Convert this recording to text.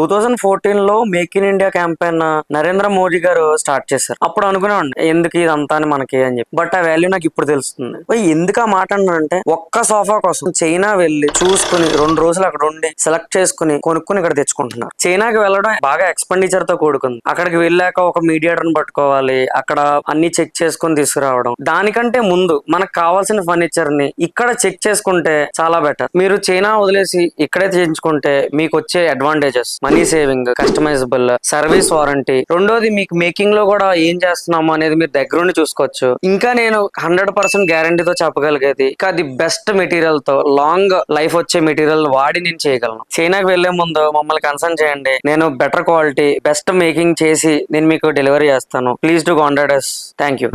Two thousand ఫోర్టీన్లో make in India campaign Narendra Modi గారు start చేశారు. అప్పుడు అనుకునేవాడిని ఎందుకు ఇదంతా అని మనకి అని చెప్పి. బట్ ఆ వాల్యూ నాకు ఇప్పుడు తెలుస్తుంది. ఎందుకు ఆ మాట అంటే ఒక్క సోఫా కోసం చైనా వెళ్ళి చూసుకుని రెండు రోజులు అక్కడ ఉండి సెలెక్ట్ చేసుకుని కొనుక్కుని ఇక్కడ తెచ్చుకుంటున్నారు. చైనాకి వెళ్ళడం బాగా ఎక్స్పెండిచర్తో కూడుకుంది. అక్కడికి వెళ్ళాక ఒక మీడియేటర్ పట్టుకోవాలి అక్కడ అన్ని చెక్ చేసుకుని తీసుకురావడం. దానికంటే ముందు మనకు కావాల్సిన ఫర్నిచర్ని ఇక్కడ చెక్ చేసుకుంటే చాలా బెటర్ మీరు చైనా వదిలేసి ఇక్కడే చేయించుకుంటే మీకు వచ్చే advantages money saving customisable service warranty రెండోది మీకు మేకింగ్లో కూడా ఏం చేస్తున్నాము అనేది మీరు దగ్గరుండి చూసుకోవచ్చు. ఇంకా నేను హండ్రెడ్ పర్సెంట్ గ్యారంటీతో చెప్పగలిగేది ఇంకా అది బెస్ట్ మెటీరియల్తో లాంగ్ లైఫ్ వచ్చే మెటీరియల్ వాడి నేను చేయగలను. చైనాకి వెళ్ళే ముందు మమ్మల్ని కన్సర్న్ చేయండి. నేను బెటర్ క్వాలిటీ బెస్ట్ మేకింగ్ చేసి నేను మీకు డెలివరీ చేస్తాను. Please to contact thank you